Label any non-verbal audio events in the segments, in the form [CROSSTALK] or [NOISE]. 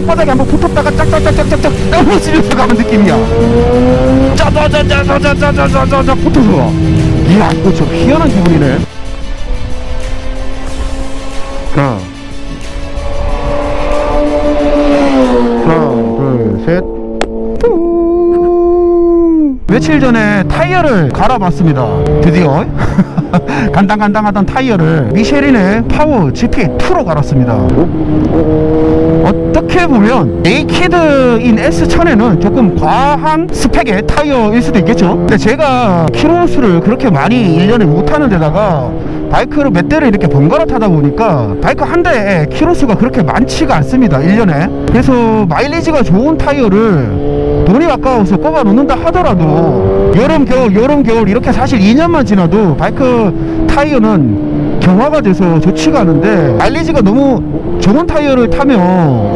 땅바닥에 한번 붙었다가 짝짝짝짝짝짝 떨어지면서 가는 느낌이야 짜자자자자자자자자자 붙어서 가 이야 이거 좀 희한한 기분이네 하나 하나 둘셋 며칠 전에 타이어를 갈아봤습니다. 드디어 [LAUGHS] 간당간당하던 타이어를 미쉐린의 파워 GP2로 갈았습니다. 어떻게 보면 네이키드인 S1000에는 조금 과한 스펙의 타이어일 수도 있겠죠. 근데 제가 키로수를 그렇게 많이 1년에 못하는 데다가 바이크를 몇 대를 이렇게 번갈아 타다 보니까 바이크 한 대에 키로수가 그렇게 많지가 않습니다. 1년에. 그래서 마일리지가 좋은 타이어를 돈이 아까워서 꼽아 놓는다 하더라도 여름 겨울 여름 겨울 이렇게 사실 2년만 지나도 바이크 타이어는 경화가 돼서 좋지가 않은데 마일리지가 너무 좋은 타이어를 타면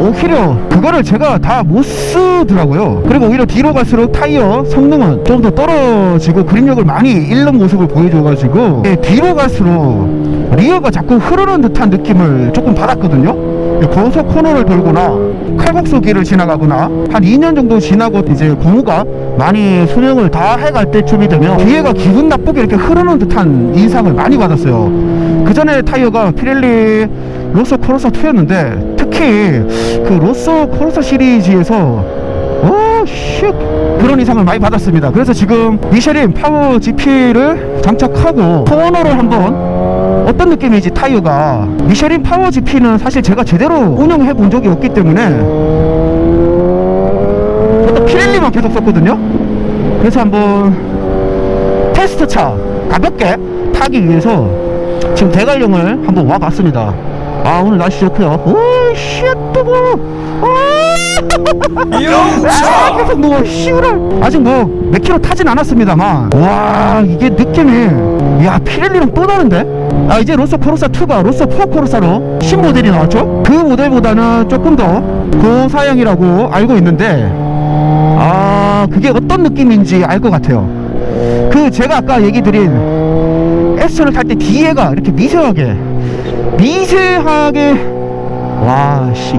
오히려 그거를 제가 다 못 쓰더라고요. 그리고 오히려 뒤로 갈수록 타이어 성능은 좀 더 떨어지고 그립력을 많이 잃는 모습을 보여줘가지고 예, 뒤로 갈수록 리어가 자꾸 흐르는 듯한 느낌을 조금 받았거든요 고속 코너를 돌거나 칼국수길을 지나가거나 한 2년 정도 지나고 이제 고무가 많이 수명을 다 해갈 때쯤이 되면 뒤에가 기분 나쁘게 이렇게 흐르는 듯한 인상을 많이 받았어요. 그 전에 타이어가 피렐리 로쏘 코로사 2였는데 특히 그 로쏘 코로사 시리즈에서 오쉣 그런 이상을 많이 받았습니다. 그래서 지금 미쉐린 파워 GP를 장착하고 코너를 한번 어떤 느낌인지 타이어가 미쉐린 파워 GP는 사실 제가 제대로 운영해 본 적이 없기 때문에 저도 피렐리만 계속 썼거든요. 그래서 한번 테스트 차 가볍게 타기 위해서 지금 대관령을 한번 와봤습니다. 아 오늘 날씨 좋고요. 오쉣 뜨거 [LAUGHS] 아, 계속 뭐 시우랄. 아직 뭐 몇 킬로 타진 않았습니다만. 와 이게 느낌이 야 피렐리랑 또 다른데 아 이제 로쏘 코로사 2가 로쏘 4 코로사로 신모델이 나왔죠 그 모델보다는 조금 더 고사양이라고 알고 있는데 아 그게 어떤 느낌인지 알 것 같아요 그 제가 아까 얘기 드린 S를 탈 때 뒤에가 이렇게 미세하게 미세하게 와씨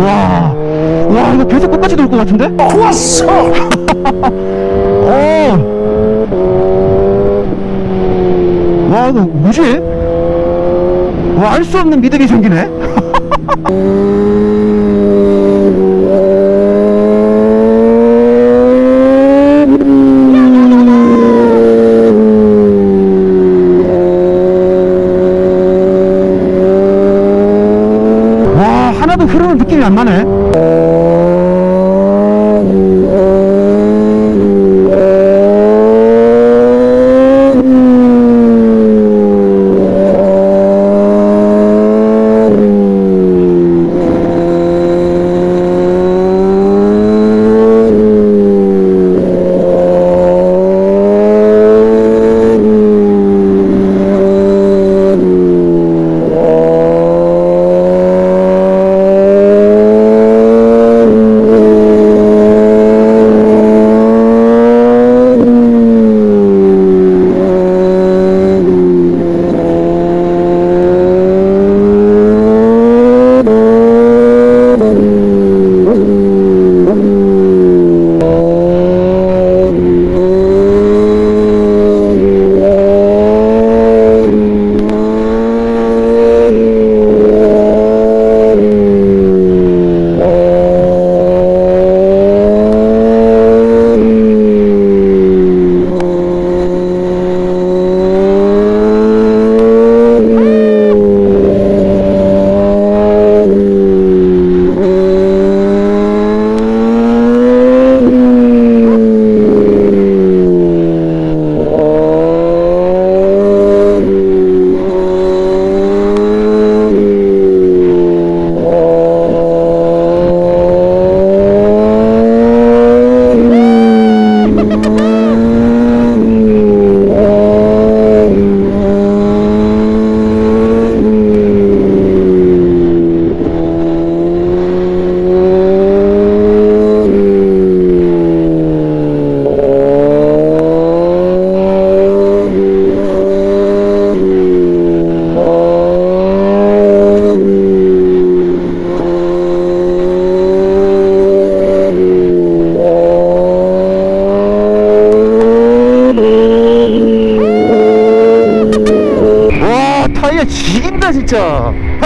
와, 와 이거 계속 끝까지 돌 것 같은데? 좋았어. [LAUGHS] 어. 와 이거 뭐지? 와 알 수 없는 믿음이 생기네. [LAUGHS] 와 하나도 흐르는 느낌이 안 나네.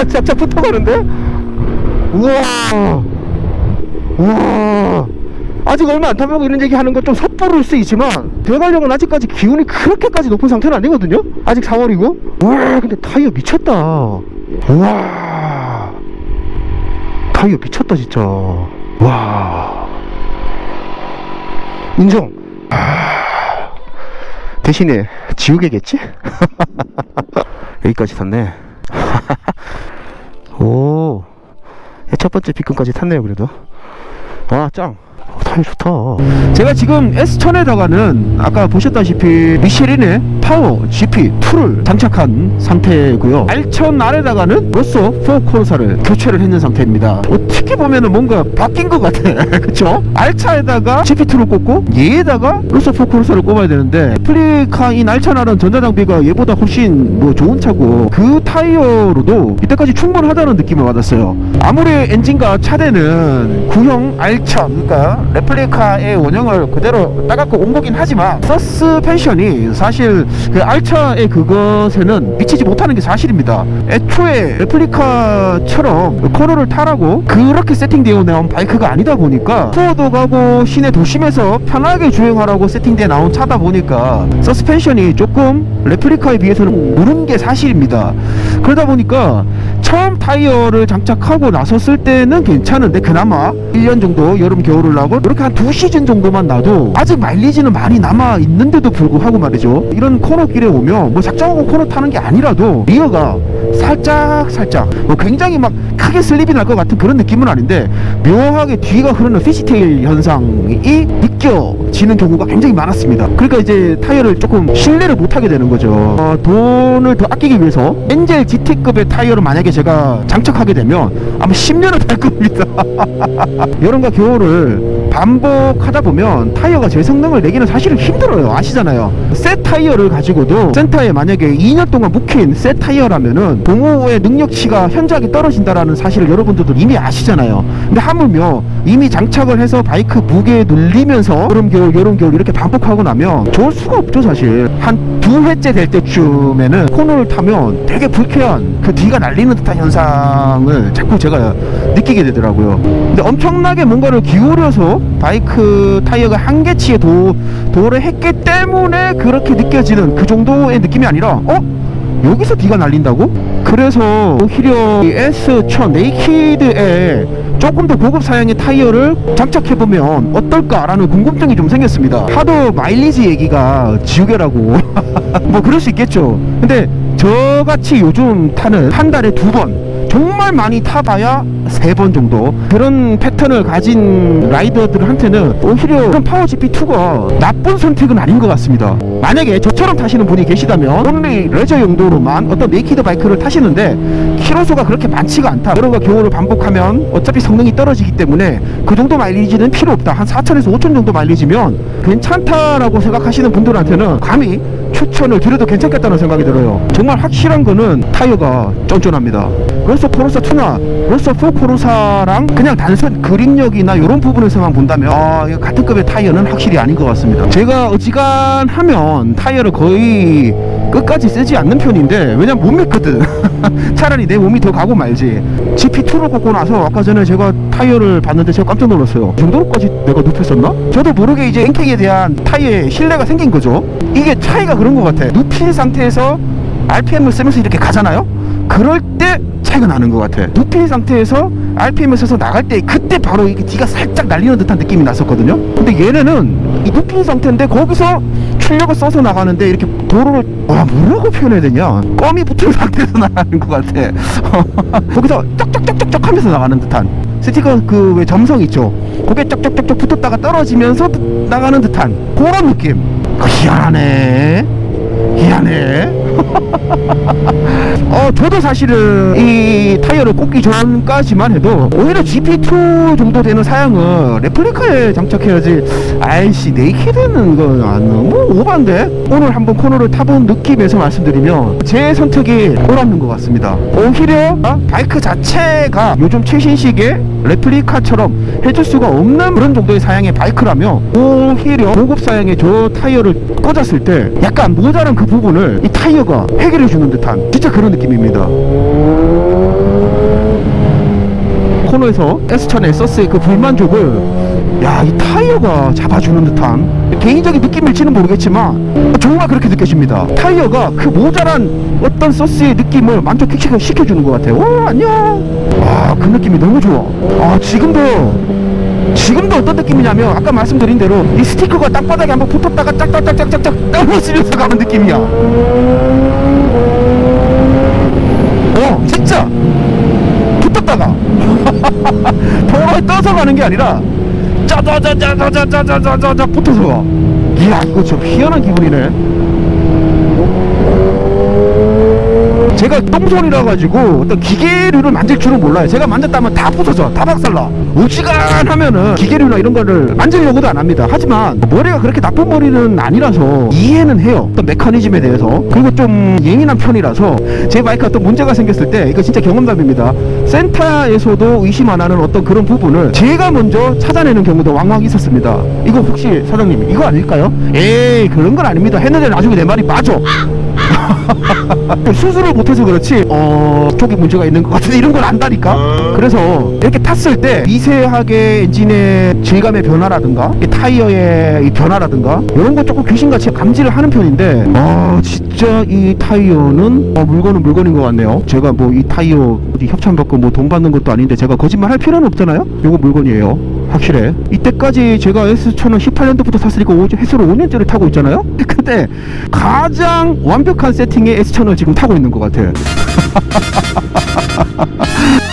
진짜 붙어가는데? 우와! 우와! 아직 얼마 안 타보고 이런 얘기 하는 건 좀 섣부를 수 있지만 대관령은 아직까지 기온이 그렇게까지 높은 상태는 아니거든요? 아직 4월이고? 와 근데 타이어 미쳤다. 우와! 타이어 미쳤다 진짜. 와! 인정 아, 대신에 지우개겠지? [LAUGHS] 여기까지 탔네 [LAUGHS] 오, 야, 첫 번째 비끈까지 탔네요, 그래도. 와, 짱. 어, 타이 좋다. 제가 지금 S1000에 다가는 아까 보셨다시피 미쉐린의 파워 GP2를 장착한 상태고요. R1000 아래다가는 로쏘 4코르사를 교체를 했는 상태입니다. 어떻게 보면은 뭔가 바뀐 것 같아. [LAUGHS] 그쵸? R차에다가 GP2를 꽂고 얘에다가 로쏘 4코르사를 꼽아야 되는데 플리카인 R1000R은 전자장비가 얘보다 훨씬 뭐 좋은 차고 그 타이어로도 이때까지 충분하다는 느낌을 받았어요. 아무리 엔진과 차대는 구형 R1000 그러니까 레플리카의 원형을 그대로 따갖고 온 거긴 하지만 서스펜션이 사실 그 알차의 그것에는 미치지 못하는 게 사실입니다. 애초에 레플리카처럼 코너를 타라고 그렇게 세팅되어 나온 바이크가 아니다 보니까 투어도 가고 시내 도심에서 편하게 주행하라고 세팅되어 나온 차다 보니까 서스펜션이 조금 레플리카에 비해서는 무른 게 사실입니다. 그러다 보니까 처음 타이어를 장착하고 나섰을 때는 괜찮은데 그나마 1년 정도 여름 겨울을 나고 이렇게 한 두 시즌 정도만 나도 아직 마일리지는 많이 남아 있는데도 불구하고 말이죠. 이런 코너길에 오면 뭐 작정하고 코너 타는 게 아니라도 리어가 살짝 살짝 뭐 굉장히 막 크게 슬립이 날 것 같은 그런 느낌은 아닌데 묘하게 뒤가 흐르는 피시테일 현상이 느껴지는 경우가 굉장히 많았습니다. 그러니까 이제 타이어를 조금 신뢰를 못하게 되는 거죠. 어, 돈을 더 아끼기 위해서 엔젤 GT급의 타이어를 만약에 제가 장착하게 되면 아마 10년을 탈 겁니다. [LAUGHS] 여름과 겨울을 반복하다 보면 타이어가 제 성능을 내기는 사실은 힘들어요. 아시잖아요. 새 타이어를 가지고도 센터에 만약에 2년 동안 묵힌 새 타이어라면은 동호의 능력치가 현저하게 떨어진다라는 사실을 여러분들도 이미 아시잖아요. 근데 하물며 이미 장착을 해서 바이크 무게에 눌리면서 여름 겨울 여름 겨울 이렇게 반복하고 나면 좋을 수가 없죠 사실. 한 두 회째 될 때쯤에는 코너를 타면 되게 불쾌한 그 뒤가 날리는 듯한 현상을 자꾸 제가 느끼게 되더라고요. 근데 엄청나게 뭔가를 기울여서 바이크 타이어가 한계치에 도, 도를 했기 때문에 그렇게 느껴지는 그 정도의 느낌이 아니라 어? 여기서 뒤가 날린다고? 그래서 오히려 이 S1000 네이키드에 조금 더 고급 사양의 타이어를 장착해보면 어떨까라는 궁금증이 좀 생겼습니다 하도 마일리지 얘기가 지우개라고 [LAUGHS] 뭐 그럴 수 있겠죠 근데 저같이 요즘 타는 한 달에 두번 정말 많이 타봐야 세 번 정도 그런 패턴을 가진 라이더들한테는 오히려 그런 파워 GP2가 나쁜 선택은 아닌 것 같습니다. 만약에 저처럼 타시는 분이 계시다면 온리 레저 용도로만 어떤 네이키드 바이크를 타시는데 키로수가 그렇게 많지가 않다. 여름과 겨울을 반복하면 어차피 성능이 떨어지기 때문에 그 정도 마일리지는 필요 없다. 한 4천에서 5천 정도 마일리지면 괜찮다라고 생각하시는 분들한테는 감히 추천을 드려도 괜찮겠다는 생각이 들어요. 정말 확실한 거는 타이어가 쫀쫀합니다 로서 포르사 2나 로서 4 포르사랑 그냥 단순 그립력이나 이런 부분에서만 본다면 아, 같은 급의 타이어는 확실히 아닌 것 같습니다. 제가 어지간하면 타이어를 거의 끝까지 쓰지 않는 편인데 왜냐면 못 믿거든. [LAUGHS] 차라리 내 몸이 더 가고 말지. GP2로 꽂고 나서 아까 전에 제가 타이어를 봤는데 제가 깜짝 놀랐어요. 이 정도로까지 내가 눕혔었나? 저도 모르게 이제 엔킹에 대한 타이어에 신뢰가 생긴 거죠. 이게 차이가 그런 것 같아. 눕힌 상태에서 RPM을 쓰면서 이렇게 가잖아요? 그럴 때 차이가 나는 것 같아. 눕힌 상태에서 RPM을 써서 나갈 때 그때 바로 이게 뒤가 살짝 날리는 듯한 느낌이 났었거든요. 근데 얘네는 이 눕힌 상태인데 거기서 출력을 써서 나가는데 이렇게 도로를 와 뭐라고 표현해야 되냐? 껌이 붙은 [LAUGHS] 상태에서 나가는 것 같아. [LAUGHS] 거기서 쩍쩍쩍쩍쩍 하면서 나가는 듯한. 스티커 그 왜 점성 있죠? 그게 쩍쩍쩍쩍 붙었다가 떨어지면서 나가는 듯한 그런 느낌. 희한하네. 희한해 어 저도 사실은 이 타이어를 꽂기 전까지만 해도 오히려 GP2 정도 되는 사양을 레플리카에 장착해야지 아이씨 네이키드는 거 아, 너무 오반데 오늘 한번 코너를 타본 느낌에서 말씀드리면 제 선택이 옳았는 것 같습니다 오히려 어? 바이크 자체가 요즘 최신식의 레플리카처럼 해줄 수가 없는 그런 정도의 사양의 바이크라면 오히려 고급 사양의 저 타이어를 꽂았을 때 약간 모자란 그 부분을 이 타이어가 타이어가 해결해 주는 듯한 진짜 그런 느낌입니다. 코너에서 S천의 서스의 그 불만족을 야 이 타이어가 잡아주는 듯한 개인적인 느낌일지는 모르겠지만 정말 그렇게 느껴집니다. 타이어가 그 모자란 어떤 서스의 느낌을 만족시켜 시켜주는 것 같아요. 오 안녕! 와그 느낌이 너무 좋아. 아 지금도 지금도 어떤 느낌이냐면 아까 말씀드린 대로 이 스티커가 땅바닥에 한번 붙었다가 짝짝짝짝짝짝 떨어지면서 가는 느낌이야 어 진짜 붙었다가 [LAUGHS] 도로에 떠서 가는 게 아니라 짜자자자자자자자자자 붙어서 가. 이야 이거 좀 희한한 기분이네. 제가 똥손이라 가지고 어떤 기계류를 만질 줄은 몰라요. 제가 만졌다면 다 부서져, 다 박살나. 우지간하면은 기계류나 이런 거를 만지려고도 안 합니다. 하지만 머리가 그렇게 나쁜 머리는 아니라서 이해는 해요. 어떤 메커니즘에 대해서. 그리고 좀 예민한 편이라서 제 마이크가 어떤 문제가 생겼을 때 이거 진짜 경험담입니다. 센터에서도 의심 안 하는 어떤 그런 부분을 제가 먼저 찾아내는 경우도 왕왕 있었습니다. 이거 혹시 사장님 이거 아닐까요? 에이 그런 건 아닙니다. 했는데 나중에 내 말이 맞아. 수술을 못해서 그렇지 어 쪽에 문제가 있는 것 같은데 이런 걸 안다니까? 그래서 이렇게 탔을 때 미세하게 엔진의 질감의 변화라든가 이 타이어의 이 변화라든가 이런 거 조금 귀신같이 감지를 하는 편인데 아 진짜 이 타이어는 어, 물건은 물건인 것 같네요. 제가 뭐 이 타이어 어디 협찬 받고 뭐 돈 받는 것도 아닌데 제가 거짓말 할 필요는 없잖아요? 요거 물건이에요 확실해. 이때까지 제가 S1000은 18년도부터 탔으니까 오- 해수로 5년째를 타고 있잖아요? [LAUGHS] 근데 가장 완벽한 세팅의 S1000을 지금 타고 있는 것 같아. [LAUGHS]